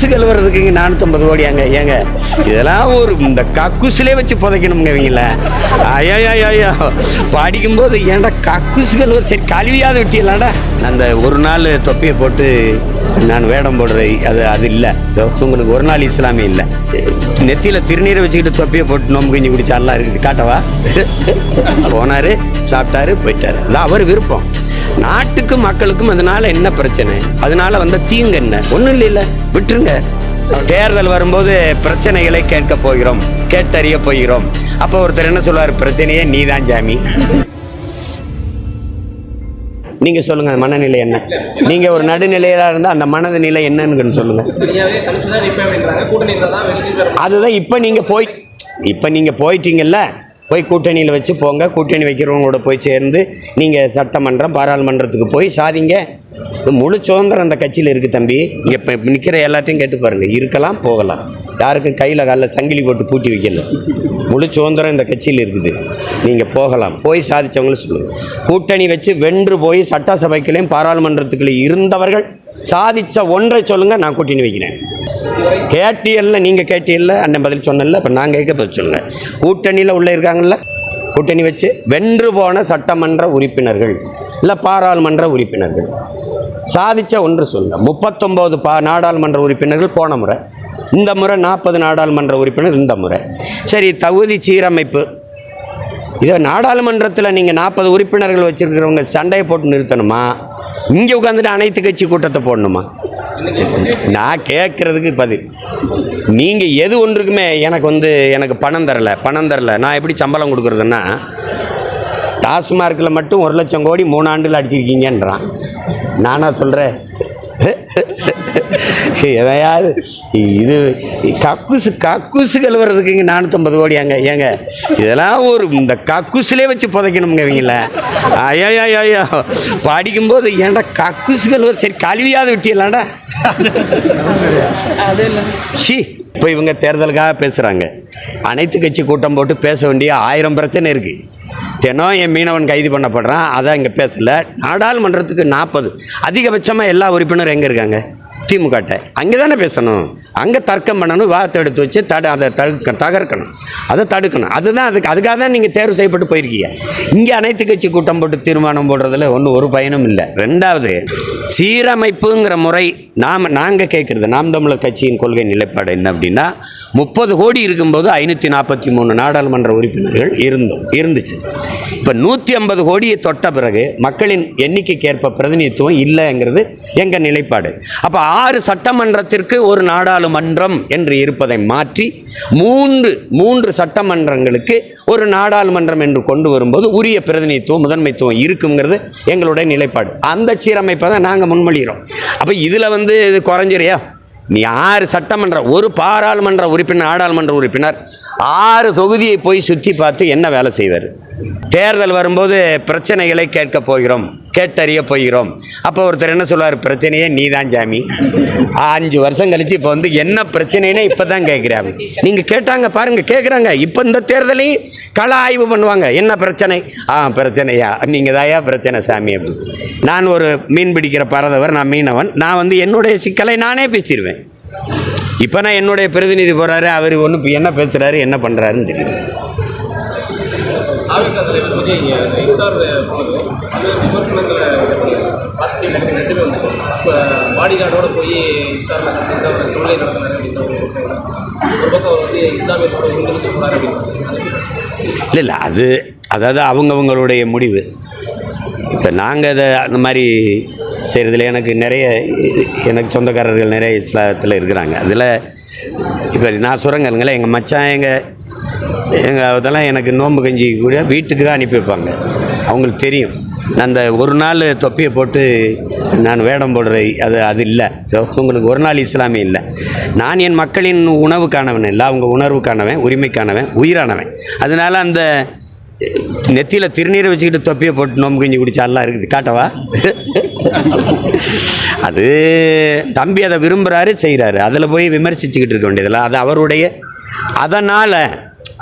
கக்குசு கழுவுறதுக்கு இங்கே நானூற்றம்பது கோடியாங்க ஏங்க? இதெல்லாம் ஒரு இந்த கக்குசிலே வச்சு புதைக்கணுங்க இவங்கள. ஐயா ஐயா படிக்கும்போது ஏன்டா கக்குசு கழுவுற சரி கழுவியாவது விட்டியலாடா அந்த ஒரு நாள் தொப்பியை போட்டு நான் வேடம் போடுறது அது அது இல்லை. உங்களுக்கு ஒரு நாள் இஸ்லாமே இல்லை. நெத்தியில் திருநீரை வச்சுக்கிட்டு தொப்பியை போட்டு நோம்பு கஞ்சி குடிச்சாலாம் இருக்குது. காட்டவா? போனாரு சாப்பிட்டாரு போயிட்டாரு. அதான் அவர் விருப்பம். நாட்டுக்கும் மக்களுக்கும் அதனால என்ன பிரச்சனை? அதனால வந்த தீங்கு என்ன? ஒன்றும் இல்லைல்ல விட்டுருங்க. தேர்தல் வரும்போது பிரச்சனைகளை கேட்க போகிறோம் கேட்டறிய போகிறோம். அப்போ ஒருத்தர் என்ன சொல்லுவார் பிரச்சனையே நீதான் ஜாமி. நீங்க சொல்லுங்க மனநிலை என்ன? நீங்க ஒரு நடுநிலையில இருந்தா அந்த மனது நிலை என்னன்னு சொல்லுங்க. அதுதான் இப்போ நீங்கள் போய் இப்போ நீங்கள் போயிட்டீங்கல்ல? போய் கூட்டணியில் வச்சு போங்க. கூட்டணி வைக்கிறவங்களோட போய் சேர்ந்து நீங்கள் சட்டமன்றம் பாராளுமன்றத்துக்கு போய் சாதிங்க. முழு சுதந்திரம் அந்த கட்சியில் இருக்குது தம்பி. இங்கே இப்போ நிற்கிற எல்லாத்தையும் கேட்டு பாருங்கள் இருக்கலாம் போகலாம். யாருக்கும் கையில் காலில் சங்கிலி போட்டு பூட்டி வைக்கல. முழு சுதந்திரம் இந்த கட்சியில் இருக்குது. நீங்கள் போகலாம். போய் சாதித்தவங்களும் சொல்லுங்கள் கூட்டணி வச்சு வென்று போய் சட்டசபைக்குள்ளேயும் பாராளுமன்றத்துக்குள்ளே இருந்தவர்கள் சாதித்த ஒன்றை சொல்லுங்கள் நான் கூட்டணி வைக்கிறேன். கேட்டியல்ல நீங்கள் கேட்டியல்ல அண்ணன் பதில் சொன்னல இப்போ நான் கேட்க பதில் சொல்லுங்க கூட்டணியில் உள்ள இருக்காங்கல்ல கூட்டணி வச்சு வென்று போன சட்டமன்ற உறுப்பினர்கள் இல்லை பாராளுமன்ற உறுப்பினர்கள். சாதிச்ச ஒன்று சொல்ல முப்பத்தொம்போது பா நாடாளுமன்ற உறுப்பினர்கள் போன முறை இந்த முறை நாற்பது நாடாளுமன்ற உறுப்பினர் இந்த முறை. சரி தகுதி சீரமைப்பு. இதை நாடாளுமன்றத்தில் நீங்கள் நாற்பது உறுப்பினர்கள் வச்சுருக்கிறவங்க சண்டையை போட்டு நிறுத்தணுமா? இங்கே உட்காந்துட்டு அனைத்து கட்சி கூட்டத்தை போடணுமா? நான் கேட்குறதுக்கு பதில். நீங்கள் எது ஒன்றுக்குமே எனக்கு வந்து எனக்கு பணம் தரல பணம் தரல. நான் எப்படி சம்பளம் கொடுக்குறதுன்னா டாஸ்மார்க்கில் மட்டும் ஒரு லட்சம் கோடி மூணு ஆண்டில் அடிச்சிருக்கீங்கன்றான். நானாக சொல்கிறேன் எதையாவது. இது கக்குசு கக்குசு கழுவுறதுக்கு இங்கே நானூற்றம்பது கோடியாங்க ஏங்க இதெல்லாம் ஒரு இந்த கக்குசிலே வச்சு புதைக்கணுங்க இவங்கள. ஐயா ஐயா படிக்கும்போது ஏன்டா கக்குசு கழுவுற சரி கழுவியாவது விட்டியலாம்டா ஷி இப்போ இவங்க தேர்தலுக்காக பேசுகிறாங்க அனைத்து கட்சி கூட்டம் போட்டு பேச வேண்டிய ஆயிரம் பிரச்சனை இருக்குது தினம் என் மீனவன் கைது பண்ணப்படுறான் அதான் இங்கே பேசல. நாடாளுமன்றத்துக்கு நாற்பது அதிகபட்சமாக எல்லா உறுப்பினரும் எங்கே இருக்காங்க? திமுகட்ட. அங்கே தானே பேசணும். அங்கே தர்க்கம் பண்ணணும் வாதத்தை எடுத்து வச்சு தடு அதை தடுக்க தகர்க்கணும். அதை தடுக்கணும். அதுதான் அதுக்கு அதுக்காக தான் நீங்கள் தேர்வு செய்யப்பட்டு போயிருக்கீங்க. இங்கே அனைத்து கட்சி கூட்டம் போட்டு தீர்மானம் போடுறதுல ஒன்றும் ஒரு பயனும் இல்லை. ரெண்டாவது சீரமைப்புங்கிற முறை நாம் நாங்கள் கேட்குறது நாம் தமிழர் கட்சியின் கொள்கை நிலைப்பாடு என்ன அப்படின்னா முப்பது கோடி இருக்கும்போது ஐநூற்றி நாற்பத்தி மூணு நாடாளுமன்ற உறுப்பினர்கள் இருந்தோம் இருந்துச்சு. இப்போ நூற்றி ஐம்பது கோடியை தொட்ட பிறகு மக்களின் எண்ணிக்கைக்கு ஏற்ப பிரதிநிதித்துவம் இல்லைங்கிறது எங்கள் நிலைப்பாடு. அப்போ ஆறு சட்டமன்றத்திற்கு ஒரு நாடாளுமன்றம் என்று இருப்பதை மாற்றி மூன்று மூன்று சட்டமன்றங்களுக்கு ஒரு நாடாளுமன்றம் என்று கொண்டு வரும்போது உரிய பிரதிநிதித்துவம் முதன்மைத்துவம் இருக்குங்கிறது எங்களுடைய நிலைப்பாடு. அந்த சீரமைப்பை தான் நாங்கள் முன்மொழிகிறோம். அப்போ இதில் வந்து இது குறைஞ்சிரியா? நீ ஆறு சட்டமன்ற ஒரு பாராளுமன்ற உறுப்பினர் நாடாளுமன்ற உறுப்பினர் ஆறு தொகுதியை போய் சுற்றி பார்த்து என்ன வேலை செய்வார்? தேர்தல் வரும்போது பிரச்சனைகளை கேட்க போகிறோம் கேட்டறிய போகிறோம். அப்போ ஒருத்தர் என்ன சொல்லுவார் பிரச்சனையே நீ தான் ஜாமி. அஞ்சு வருஷம் கழித்து இப்போ வந்து என்ன பிரச்சனைன்னு இப்போ தான் கேட்குறாங்க. நீங்கள் கேட்டாங்க பாருங்கள் கேட்குறாங்க. இப்போ இந்த தேர்தலையும் கள ஆய்வு பண்ணுவாங்க. என்ன பிரச்சனை? ஆ பிரச்சனையா? நீங்கள் தாயா? பிரச்சனை சாமி அப்படின்னு நான் ஒரு மீன் பிடிக்கிற பறந்தவர் நான் மீனவன். நான் வந்து என்னுடைய சிக்கலை நானே பேசிடுவேன். இப்போ நான் என்னுடைய பிரதிநிதி போகிறாரு அவர் ஒன்று இப்போ என்ன பேசுகிறாரு என்ன பண்ணுறாருன்னு தெரியும் பாடிகார்டோட போய் தொழிலை நடத்தினார் அப்படின்ற ஒரு பக்கம் வந்து போனார் அப்படின்னு இல்லை இல்லை அது அதாவது அவங்கவங்களுடைய முடிவு. இப்போ நாங்கள் அதை அந்த மாதிரி செய்கிறதுல எனக்கு நிறைய எனக்கு சொந்தக்காரர்கள் நிறைய இஸ்லாத்தில் இருக்கிறாங்க. அதில் இப்போ நான் சுரங்கல்ங்களே எங்கள் மச்சான் எங்கள் எங்கள் அதெல்லாம் எனக்கு நோன்பு கஞ்சி கூட வீட்டுக்கு தான் அனுப்பி வைப்பாங்க. அவங்களுக்கு தெரியும். நான் அந்த ஒரு நாள் தொப்பியை போட்டு நான் வேடம் போடுற அது அது இல்லை. உங்களுக்கு ஒரு நாள் இஸ்லாமே இல்லை. நான் என் மக்களின் உணவுக்கானவன் இல்லை. அவங்க உணர்வுக்கானவன் உரிமைக்கானவன் உயிரானவன். அதனால் அந்த நெத்தியில் திருநீரை வச்சுக்கிட்டு தொப்பியை போட்டு நோம்பு கஞ்சி குடிச்சாலாம் இருக்குது. காட்டவா? அது தம்பி அதை விரும்புகிறாரு செய்கிறாரு அதில் போய் விமர்சிச்சுக்கிட்டு இருக்க வேண்டியதில்லை அது அவருடைய அதனால்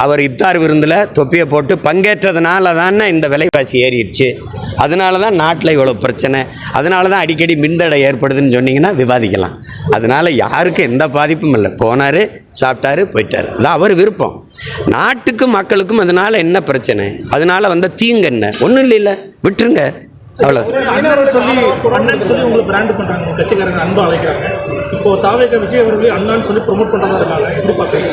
அவர் இப்தார் விருந்தில் தொப்பியை போட்டு பங்கேற்றதுனால தானே இந்த விலைவாசி ஏறிடுச்சு. அதனால தான் நாட்டில் இவ்வளோ பிரச்சனை. அதனால தான் அடிக்கடி மின்தடை ஏற்படுதுன்னு சொன்னீங்கன்னா விவாதிக்கலாம். அதனால் யாருக்கும் எந்த பாதிப்பும் இல்லை. போனார் சாப்பிட்டாரு போயிட்டார். அதான் அவர் விருப்பம். நாட்டுக்கும் மக்களுக்கும் அதனால் என்ன பிரச்சனை? அதனால் வந்த தீங்கு என்ன? ஒன்றும் இல்லைல்ல. விட்டுருங்க. அவ்வளோ அண்ணன் சொல்லி அண்ணன் சொல்லி உங்களுக்கு பிராண்ட் பண்றாங்க. உங்க கட்சிக்காரங்க அன்பா அழைக்கிறாங்க. இப்போ தாவேக விஜய் அவர்களே அண்ணான்னு சொல்லி ப்ரொமோட் பண்றதா இருக்காங்க. எப்படி பாக்குறீங்க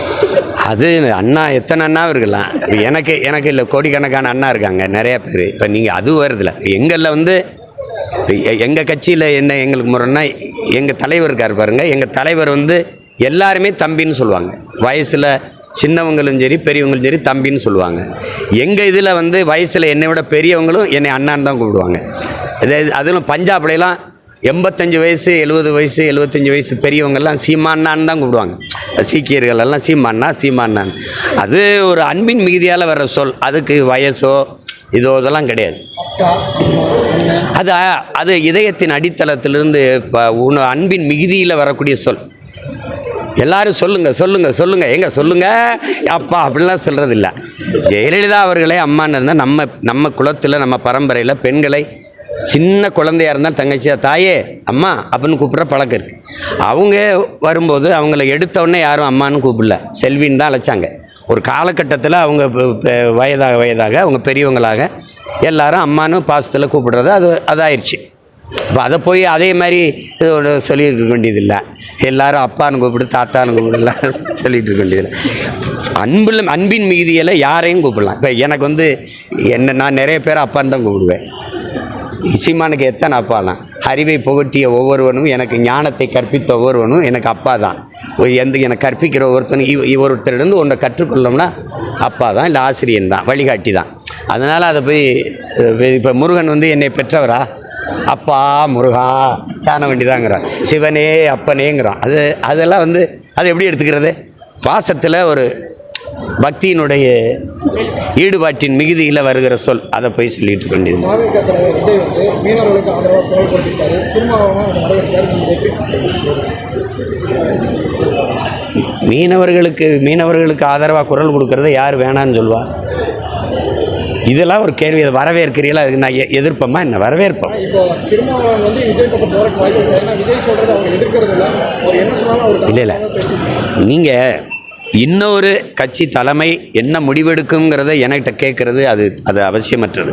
அது அண்ணா எத்தனை அண்ணா இருக்கலாம் எனக்கு எனக்கு இல்லை கோடிக்கணக்கான அண்ணா இருக்காங்க நிறைய பேர். இப்போ நீங்கள் அது வருதுல. எங்களில் வந்து எங்கள் கட்சியில் என்ன எங்களுக்கு முறைன்னா எங்கள் தலைவர் இருக்கார் பாருங்க. எங்கள் தலைவர் வந்து எல்லாருமே தம்பின்னு சொல்லுவாங்க. வயசில் சின்னவங்களும் சரி பெரியவங்களும் சரி தம்பின்னு சொல்லுவாங்க. எங்கள் இதில் வந்து வயசில் என்னை விட பெரியவங்களும் என்னை அண்ணான்னு தான் கூப்பிடுவாங்க. அதாவது அதிலும் பஞ்சாப்லாம் எண்பத்தஞ்சு வயசு எழுபது வயசு எழுபத்தஞ்சு வயசு பெரியவங்கெல்லாம் சீமான்னான்னு தான் கூப்பிடுவாங்க. சீக்கியர்கள் எல்லாம் சீமான்னா சீமான்னான் அது ஒரு அன்பின் மிகுதியால் வர்ற சொல். அதுக்கு வயசோ இதோ இதெல்லாம் கிடையாது. அது அது இதயத்தின் அடித்தளத்திலிருந்து இப்போ உண அன்பின் மிகுதியில் வரக்கூடிய சொல். எல்லாரும் சொல்லுங்க சொல்லுங்க சொல்லுங்க. எங்க சொல்லுங்க? அப்பா அப்படிலாம் சொல்றது இல்லை ஜெயலலிதா அவர்களே அம்மான்னு இருந்தால் நம்ம நம்ம குலத்தில் நம்ம பரம்பரையில் பெண்களை சின்ன குழந்தையா இருந்தால் தங்கச்சியா தாயே அம்மா அப்படின்னு கூப்பிட்ற பழக்கம் இருக்கு. அவங்க வரும்போது அவங்கள எடுத்தவொடனே யாரும் அம்மான்னு கூப்பிடல. செல்வின்னு தான் அழைச்சாங்க. ஒரு காலகட்டத்தில் அவங்க வயதாக வயதாக அவங்க பெரியவங்களாக எல்லாரும் அம்மானு பாசத்தில் கூப்பிடுறது அது அதாயிடுச்சு இப்போ அதை போய் அதே மாதிரி இது ஒன்று சொல்லிட்டு இருக்க வேண்டியதில்லை. எல்லாரும் அப்பான்னு கூப்பிடு தாத்தான்னு கூப்பிடலாம் சொல்லிட்டு இருக்க வேண்டியதில்லை. அன்பில் அன்பின் மிகுதியில் யாரையும் கூப்பிடலாம். இப்போ எனக்கு வந்து என்ன நான் நிறைய பேர் அப்பான்னு தான் கூப்பிடுவேன். இசிமானுக்கு எத்தனை அப்பாலாம்? அறிவை புகட்டிய ஒவ்வொருவனும் எனக்கு ஞானத்தை கற்பித்த ஒவ்வொருவனும் எனக்கு அப்பா தான். எந்த எனக்கு கற்பிக்கிற ஒருத்தனும் இவ ஒருத்தரிடந்து ஒன்றை கற்றுக்கொள்ளோம்னா அப்பா தான் இல்லை ஆசிரியன் தான் வழிகாட்டி தான். அதனால் அதை போய் இப்போ முருகன் வந்து என்னை பெற்றவரா? அப்பா முருகா காண வேண்டிதாங்கிறான் சிவனே அப்பனேங்கிறான். அது அதெல்லாம் வந்து அது எப்படி எடுத்துக்கிறது? பாசத்தில் ஒரு பக்தியினுடைய ஈடுபாட்டின் மிகுதியில் வருகிற சொல். அதை போய் சொல்லிட்டு வந்து மீனவர்களுக்கு? மீனவர்களுக்கு ஆதரவாக குரல் கொடுக்கறத யார் வேணான்னு சொல்லுவா? இதெல்லாம் ஒரு கேள்வி. அதை வரவேற்கிறீங்களா அதுக்கு நான் எதிர்ப்பமா என்ன? வரவேற்போம். இல்லை. இல்லை நீங்கள் இன்னொரு கட்சி தலைமை என்ன முடிவெடுக்குங்கிறத என்கிட்ட கேட்குறது அது அது அவசியமற்றது.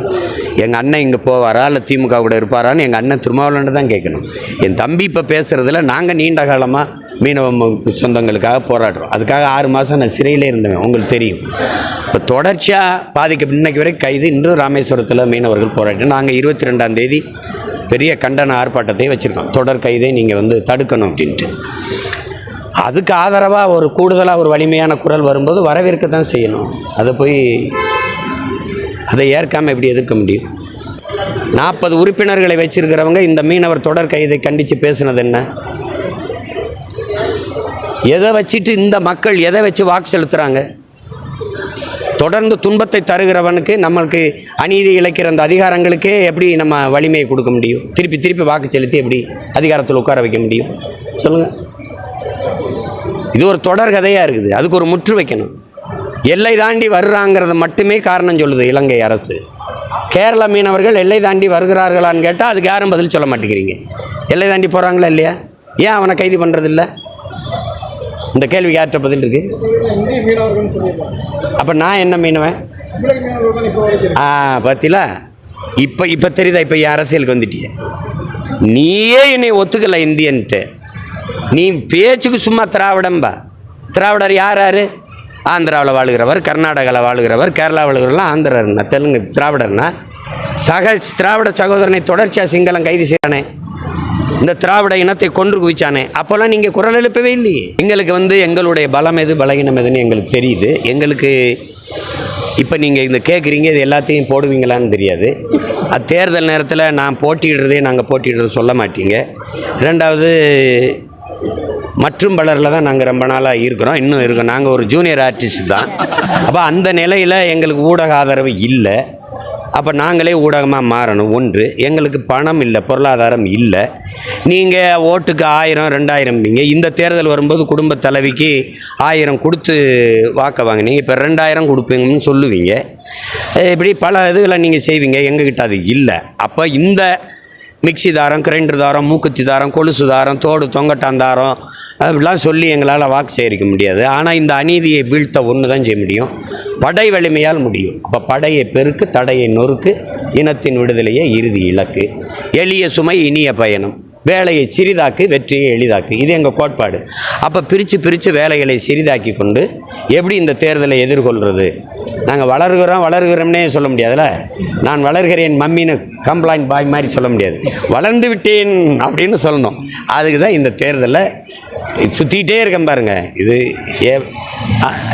எங்கள் அண்ணன் இங்கே போவாரா? இல்லை திமுக கூட இருப்பாரான்னு எங்கள் அண்ணன் திருமாவளவன் தான் கேட்கணும். என் தம்பி இப்போ பேசுகிறதுல நாங்கள் நீண்ட காலமாக மீனவ சொந்தங்களுக்காக போராடுறோம். அதுக்காக ஆறு மாதம் நான் சிறையிலே இருந்தேன் உங்களுக்கு தெரியும். இப்போ தொடர்ச்சியாக பாதிக்க இன்னைக்கு வரை கைது இன்றும் ராமேஸ்வரத்தில் மீனவர்கள் போராட்டம் நாங்கள் இருபத்தி ரெண்டாம் தேதி பெரிய கண்டன ஆர்ப்பாட்டத்தை வச்சுருக்கோம். தொடர் கைதை நீங்கள் வந்து தடுக்கணும் அப்படின்ட்டு. அதுக்கு ஆதரவாக ஒரு கூடுதலாக ஒரு வலிமையான குரல் வரும்போது வரவேற்க தான் செய்யணும். அதை போய் அதை ஏற்காமல் எப்படி எதிர்க்க முடியும்? நாற்பது உறுப்பினர்களை வச்சிருக்கிறவங்க இந்த மீனவர் தொடர் கைதை கண்டித்து பேசுனது என்ன? எதை வச்சுட்டு இந்த மக்கள் எதை வச்சு வாக்கு செலுத்துகிறாங்க தொடர்ந்து துன்பத்தை தருகிறவனுக்கு நம்மளுக்கு அநீதி இழைக்கிற அந்த அதிகாரங்களுக்கே எப்படி நம்ம வலிமையை கொடுக்க முடியும்? திருப்பி திருப்பி வாக்கு செலுத்தி எப்படி அதிகாரத்தில் உட்கார வைக்க முடியும்? சொல்லுங்கள் இது ஒரு தொடர் கதையாக இருக்குது. அதுக்கு ஒரு முற்று வைக்கணும். எல்லை தாண்டி வர்றாங்கிறது மட்டுமே காரணம் சொல்லுது இலங்கை அரசு. கேரள மீனவர்கள் எல்லை தாண்டி வருகிறார்களான்னு கேட்டால் அதுக்கு யாரும் பதில் சொல்ல மாட்டேங்கிறீங்க. எல்லை தாண்டி போகிறாங்களா இல்லையா? ஏன் அவனை கைது பண்ணுறதில்ல இந்த கேள்வி யார்கிட்ட பதில் இருக்கு? அப்போ நான் என்ன மீனவன்? ஆ பார்த்தீங்களா இப்போ இப்போ தெரியுதா இப்போ அரசியலுக்கு வந்துட்டிய? நீயே என்னை ஒத்துக்கல இந்தியன்ட்டு. நீ பேச்சுக்கு சும்மா திராவிடம்பா. திராவிடர் யார் யார்? ஆந்திராவில் வாழுகிறவர் கர்நாடகாவில் வாழுகிறவர் கேரளா வாழுகிறவர்லாம் ஆந்திரர்னா தெலுங்கு திராவிடர்னா. சக திராவிட சகோதரனை தொடர்ச்சியாக சிங்களம் கைது செய்கிறானே இந்த திராவிட இனத்தை கொன்று குவிச்சானே. அப்போல்லாம் நீங்கள் குரல் எழுப்பவே இல்லையே. எங்களுக்கு வந்து எங்களுடைய பலம் எது பலகீனம் எதுன்னு எங்களுக்கு தெரியுது. எங்களுக்கு இப்போ நீங்கள் இந்த கேட்குறீங்க இது எல்லாத்தையும் போடுவீங்களான்னு தெரியாது. அது தேர்தல் நேரத்தில் நான் போட்டியிடுறதே நாங்கள் போட்டியிடுறது சொல்ல மாட்டீங்க. ரெண்டாவது மற்றும் பலரில் தான் நாங்கள் ரொம்ப நாளாக இருக்கிறோம். இன்னும் இருக்கோம். நாங்கள் ஒரு ஜூனியர் ஆர்டிஸ்ட் தான். அப்போ அந்த நிலையில் எங்களுக்கு ஊடக ஆதரவு இல்லை. அப்போ நாங்களே ஊடகமாக மாறணும். ஒன்று எங்களுக்கு பணம் இல்லை பொருளாதாரம் இல்லை. நீங்கள் ஓட்டுக்கு ஆயிரம் ரெண்டாயிரம் இந்த தேர்தல் வரும்போது குடும்ப தலைவிக்கு ஆயிரம் கொடுத்து வாக்க வாங்கினீங்க இப்போ ரெண்டாயிரம் கொடுப்பீங்கன்னு சொல்லுவீங்க. இப்படி பல இதுகளை நீங்கள் செய்வீங்க எங்ககிட்ட அது இல்லை. அப்போ இந்த மிக்ஸி தாரம் கிரைண்டர் தாரம் மூக்குத்தி தாரம் கொலுசு தாரம் தோடு தொங்கட்டான் தாரம் அப்படிலாம் சொல்லி எங்களால் வாக்கு சேகரிக்க முடியாது. ஆனால் இந்த அநீதியை வீழ்த்த ஒன்று தான் செய்ய முடியும். படை வலிமையால் முடியும். அப்போ படையை பெருக்கு தடையை நொறுக்கு இனத்தின் விடுதலையே இறுதி இலக்கு. எளிய சுமை இனிய பயணம். வேலையை சிறிதாக்கு வெற்றியை எளிதாக்கு. இது எங்கள் கோட்பாடு. அப்போ பிரித்து பிரித்து வேலைகளை சிறிதாக்கி கொண்டு எப்படி இந்த தேர்தலை எதிர்கொள்கிறது நாங்கள் வளர்கிறோம் வளர்கிறோம்னே சொல்ல முடியாதுல்ல? நான் வளர்கிறேன் மம்மின்னு கம்ப்ளைண்ட் பாய் மாதிரி சொல்ல முடியாது. வளர்ந்து விட்டேன் அப்படின்னு சொல்லணும். அதுக்கு தான் இந்த தேர்தலை சுற்றிக்கிட்டே இருக்கேன் பாருங்க. இது ஏ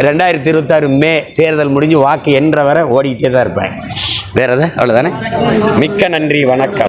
ரெண்டாயிரத்தி இருபத்தாறு மே தேர்தல் முடிஞ்சு வாக்கு என்ற வரை ஓடிக்கிட்டே தான் இருப்பேன். வேறு எதாவது அவ்வளோதானே மிக்க நன்றி வணக்கம்.